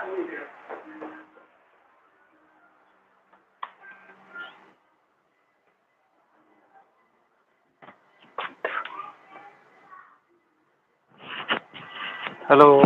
Hello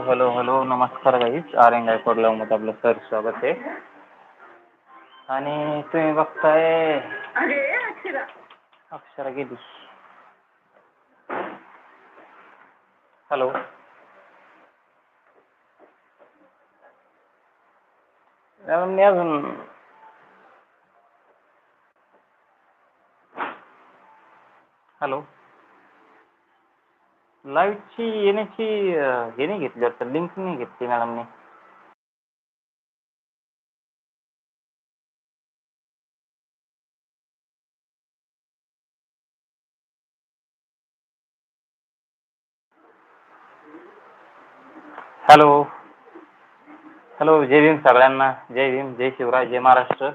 hello hello नमस्कार guys R N गायकोडलामध्ये आपलं सर स्वागत आहे. आणि तुम्ही बघताय अक्षरा अक्षरा गेली. हॅलो. मॅडम मी अजून हॅलो. लाईटची येण्याची हे नाही घेतली वाटतं लिंक नाही घेतली मॅडमने. हॅलो. हॅलो जय भीम सगळ्यांना. जय भीम जय शिवराय जय महाराष्ट्र.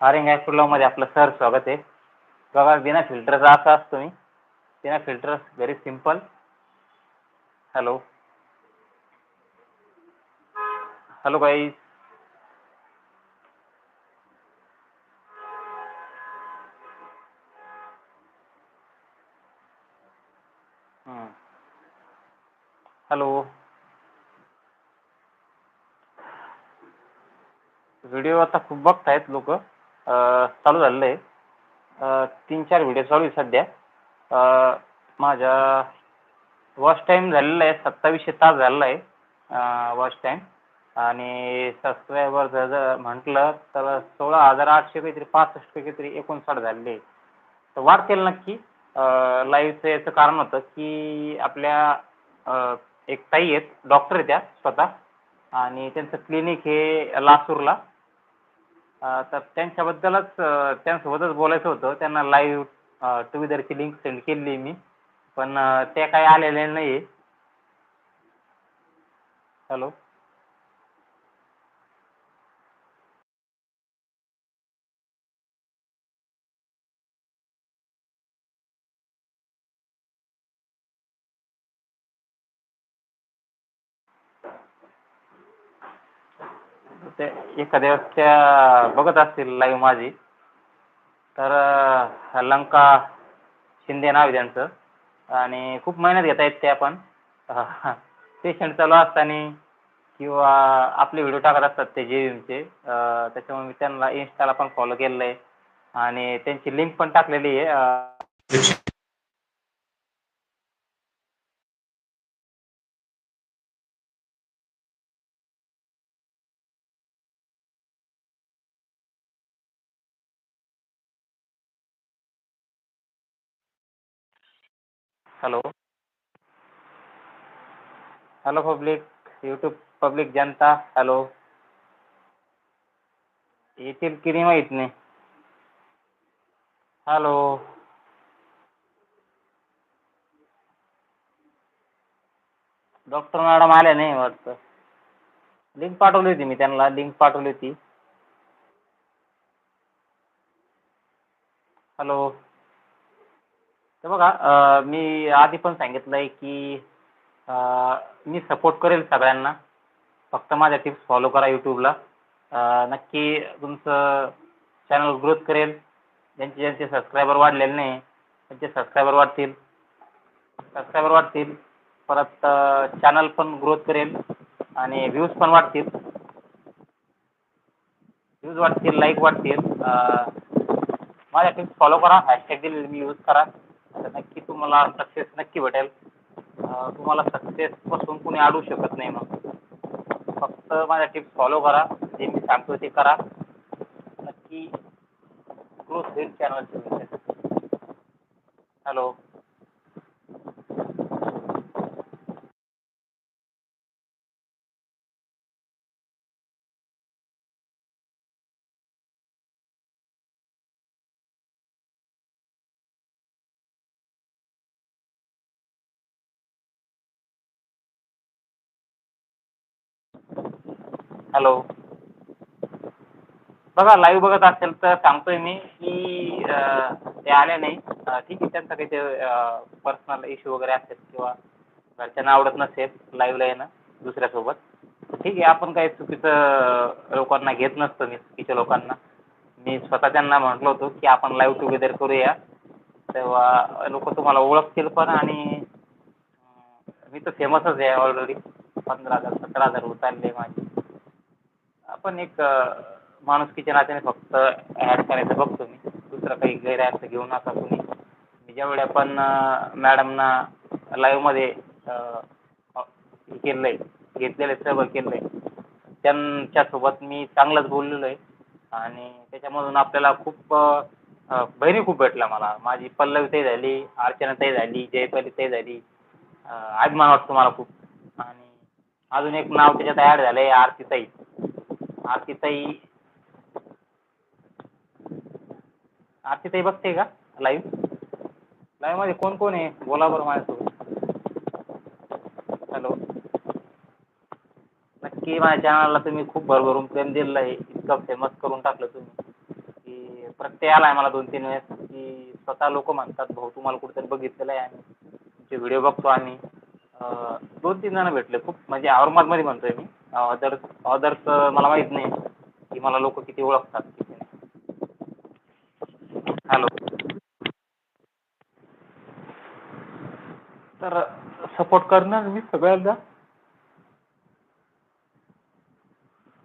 आरिंग एन आपलं सर स्वागत आहे. बघा बिना फिल्टरचा असा असतो मी. बिना filter very simple hello. Hello काही हॅलो. व्हिडिओ आता खूप बघतायत लोक. चालू झालेलं. आहे तीन चार व्हिडिओ चालू आहे सध्या. माझ्या वॉच टाईम झालेला आहे सत्तावीसशे तास झालेला आहे वॉच टाईम. आणि सबस्क्रायबर जर जर म्हटलं तर सोळा हजार आठशे काहीतरी पासष्ट काहीतरी एकोणसाठ झालेले आहे तर वाढतील नक्की. लाईव्हचं याचं कारण होतं की आपल्या एक ताई आहेत डॉक्टर आहेत त्या स्वतः. आणि त्यांचं क्लिनिक हे लासूरला तर त्यांच्याबद्दलच त्यांच्यासोबतच बोलायचं होतं. त्यांना लाईव्ह टू व्हीलरची लिंक सेंड केलेली मी. पण त्या काही आलेल्या नाही हॅलो ते एखाद्या वेळेस त्या बघत असतील लाईव्ह माझी तर लंका शिंदे नाव आहे त्यांचं. आणि खूप मेहनत घेत आहेत त्या पण. पेशंट चालू असताना किंवा आपले व्हिडिओ टाकत असतात ते जे भीमचे त्याच्यामुळे मी त्यांना इन्स्टाला पण फॉलो केलेलं आहे. आणि त्यांची लिंक पण टाकलेली आहे. Hello hello public YouTube public जनता. हॅलो येतील की नाही माहीत नाही. हॅलो डॉक्टर मॅडम आल्या नाही वाटतं. लिंक पाठवली होती मी त्यांना. लिंक पाठवली होती. हॅलो तर बघा मी आधी पण सांगितलंय की मी सपोर्ट करेल सगळ्यांना. फक्त माझ्या टिप्स फॉलो करा यूट्यूबला नक्की तुमचं चॅनल ग्रोथ करेल. ज्यांचे ज्यांचे सबस्क्रायबर वाढलेले नाही त्यांचे सबस्क्रायबर वाढतील. सबस्क्रायबर वाढतील. परत चॅनल पण ग्रोथ करेल आणि व्ह्यूज पण वाढतील. व्ह्यूज वाढतील लाईक वाढतील. माझ्या टिप्स फॉलो करा. हॅशटॅग दिलेले मी यूज करा. तर नक्की तुम्हाला सक्सेस नक्की भेटेल. तुम्हाला सक्सेसपासून कुणी अडवू शकत नाही मग. फक्त माझ्या टिप्स फॉलो करा. जे मी सांगतो ते करा. नक्की ग्रोथ होईल चॅनलची हॅलो हॅलो बघा लाईव्ह बघत असेल तर सांगतोय मी की ते आल्या नाही. ठीक आहे त्यांचं काही ते पर्सनल इश्यू वगैरे असेल किंवा घरच्यांना आवडत नसेल लाईव्हला येणं दुसऱ्यासोबत ठीक आहे आपण काही चुकीचं लोकांना घेत नसतो मी चुकीच्या लोकांना. मी स्वतः त्यांना म्हटलं होतो की आपण लाईव्ह टुगेदर करूया. तेव्हा लोक तुम्हाला ओळखतील पण आणि मी तर फेमसच आहे ऑलरेडी पंधरा हजार सतरा हजार होत चालले माझे. पण एक माणुसकीच्या नात्याने फक्त ॲड करायचं बघतो मी. दुसरं काही गैरअर्थ घेऊ नका कुणी मी ज्यावेळी आपण मॅडमना लाईव्हमध्ये हे केलं आहे घेतलेलं आहे सहभाग केलं आहे त्यांच्यासोबत मी चांगलंच बोललेलो आहे. आणि त्याच्यामधून आपल्याला खूप बहिणी खूप भेटला मला. माझी पल्लवी पल्लवीताई झाली अर्चनाताई झाली जयपालीताई झाली. अभिमान वाटतो मला खूप. आणि अजून एक नाव त्याच्यात ॲड झालं आहे आरतीताई. आरतीताई. आरतीताई बघते का? लाईव्ह लाईव्हमध्ये कोण कोण आहे? बोला बरं माझ्यासोबत. हॅलो नक्की माझ्या चॅनलला तुम्ही खूप भरभरून प्रेम दिलेलं आहे. इतकं फेमस करून टाकलं तुम्ही. की प्रत्यय आला आहे मला दोन तीन वेळेस. की स्वतः लोक म्हणतात भाऊ तुम्हाला कुठेतरी बघितलेलं आहे आम्ही. तुमचे व्हिडिओ बघतो आम्ही. दोन तीन जण भेटले खूप. म्हणजे औरंगाबादमध्ये म्हणतोय मी. अदर्स अदर्स मला माहीत नाही. की मला लोक किती ओळखतात किती नाही. हॅलो तर सपोर्ट करणार मी सगळ्यांना?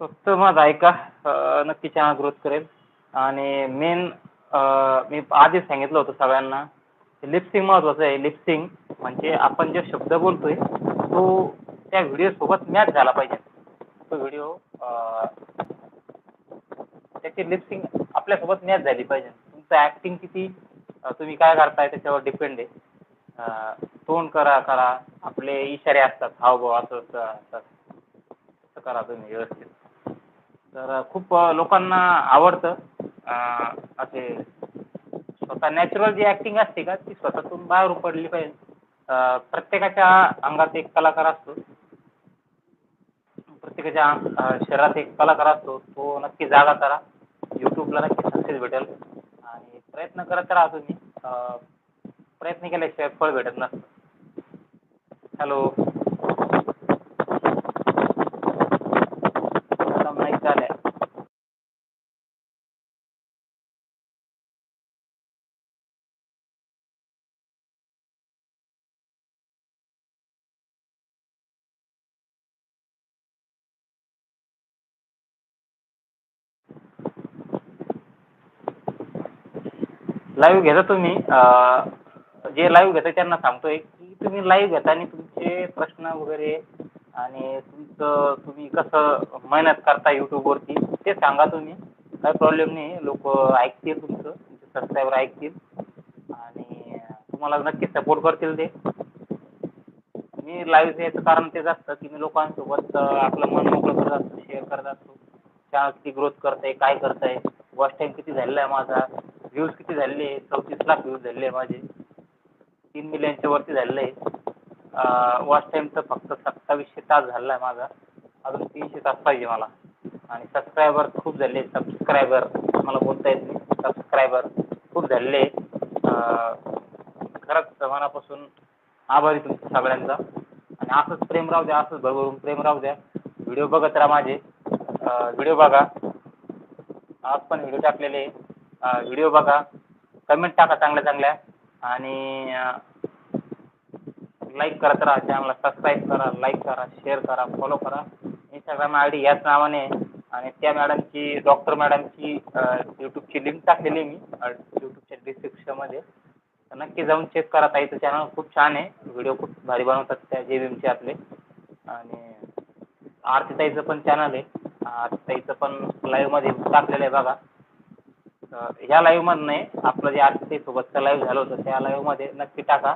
फक्त माझं ऐका नक्की चॅनल ग्रोथ करेल. आणि मेन मी आधीच सांगितलं होतं सगळ्यांना लिपसिंग महत्त्वाचं आहे. लिपसिंग म्हणजे आपण जे शब्द बोलतो आहे तो त्या व्हिडिओसोबत मॅच झाला पाहिजे. तो व्हिडिओ त्याची लिपसिंग आपल्यासोबत मॅच झाली पाहिजे. तुमचं ऍक्टिंग किती तुम्ही काय करताय त्याच्यावर डिपेंड आहे. तोंड करा करा. आपले इशारे असतात हावभाव असं असतं करा तुम्ही व्यवस्थित. तर खूप लोकांना आवडतं असे स्वतः नॅचरल जी ऍक्टिंग असते का ती स्वतःतून बाहेर पडली पाहिजे. प्रत्येकाच्या अंगात एक कलाकार असतो. प्रत्येकाच्या शरीरात एक कलाकार असतो तो नक्की जागा करा. युट्यूबला नक्की सक्सेस भेटेल. आणि प्रयत्न करत राहा तुम्ही. प्रयत्न केल्याशिवाय फळ भेटत नसतं. हॅलो नाही चालेल लाईव्ह घेता तुम्ही जे लाईव्ह घेता त्यांना सांगतोय की तुम्ही लाईव्ह आणि तुमचे प्रश्न वगैरे आणि तुमचं तुम्ही कसं मेहनत करता यूट्यूबवरती ते सांगा तुम्ही. काही प्रॉब्लेम नाही लोक ऐकतील तुमचं तुमचे सबस्क्रायबर ऐकतील. आणि तुम्हाला नक्की सपोर्ट करतील ते. मी लाईव्ह यायचं कारण तेच असतं की मी लोकांसोबत आपलं मन मोकळं करत असतो शेअर करत असतो. चॅनल किती ग्रोथ करत आहे काय करत आहे वॉच टाईम किती झालेला आहे माझा व्ह्यूज किती झालेले चौतीस लाख व्ह्यूज झालेले आहे माझे. तीन मिलियनच्या वरती झालेलं आहे वॉच टाईम तर फक्त सत्तावीसशे तास झालेला आहे माझा. अजून तीनशे तास पाहिजे मला. आणि सबस्क्रायबर खूप झाले सबस्क्रायबर मला बोलता येत नाही. सबस्क्रायबर खूप झालेले खरंच मनापासून आभारी तुमचं सगळ्यांचा. आणि असंच प्रेम राहू द्या असंच भरभरून प्रेम राहू द्या. व्हिडिओ बघत राहा माझे. व्हिडिओ बघा. आज पण व्हिडिओ टाकलेले व्हिडिओ बघा. कमेंट टाका चांगल्या चांगल्या. आणि लाईक करत राहा चॅनलला सबस्क्राईब करा लाईक करा शेअर करा फॉलो करा. इंस्टाग्राम आय डी याच नावाने आणि त्या मॅडमची डॉक्टर मॅडमची यूट्यूबची लिंक टाकलेली आहे मी. यूट्यूबच्या डिस्क्रिप्शनमध्ये तर नक्की जाऊन चेक करा ताईचं चॅनल खूप छान आहे. व्हिडिओ खूप भारी बनवतात त्या जे बी आपले. आणि आरतीताईचं पण चॅनल आहे. आरतीताईचं पण लाईव्हमध्ये टाकलेलं आहे बघा. ह्या लाईव्हमध्ये नाही आपलं जे आरतीताईसोबतचं लाईव्ह झालं होतं त्या लाईव्हमध्ये नक्की टाका.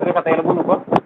सुरेखा ताईला बोलू का हॅलो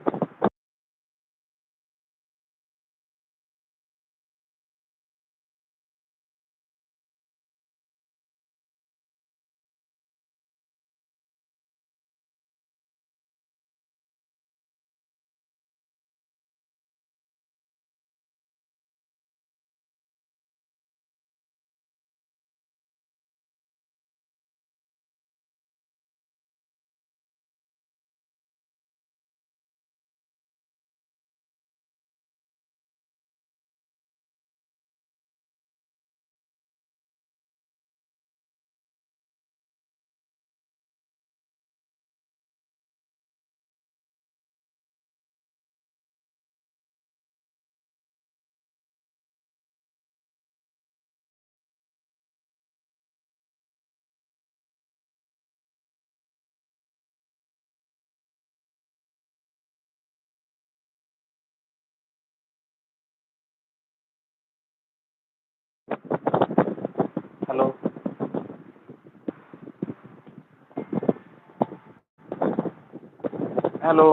हॅलो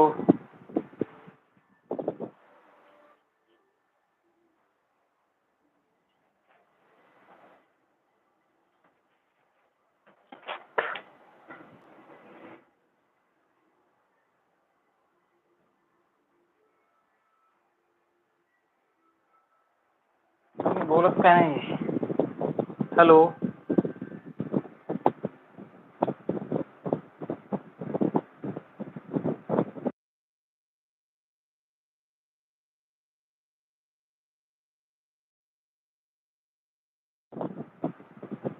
तुम्ही बोलत काय नाही हॅलो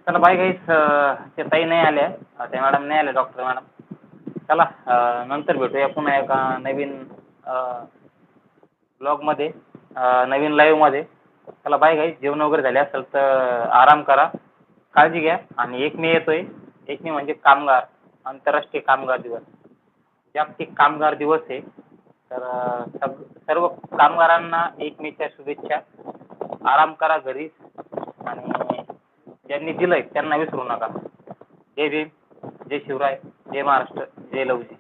चला बाय गाईस ते ताई नाही आल्या. ते मॅडम नाही आल्या डॉक्टर मॅडम चला नंतर भेटूया पुन्हा एका नवीन ब्लॉगमध्ये नवीन लाईव्हमध्ये चला बाय गाईस जेवण वगैरे झाले असेल तर आराम करा. काळजी घ्या. आणि एक मे येतोय. एक मे म्हणजे कामगार. आंतरराष्ट्रीय कामगार दिवस. जागतिक कामगार दिवस आहे. तर सग सर्व कामगारांना एक मेच्या शुभेच्छा. आराम करा घरीच आणि ज्यांनी दिलंय त्यांना विसरू नका. जय भीम जय शिवराय जय महाराष्ट्र जय लवजी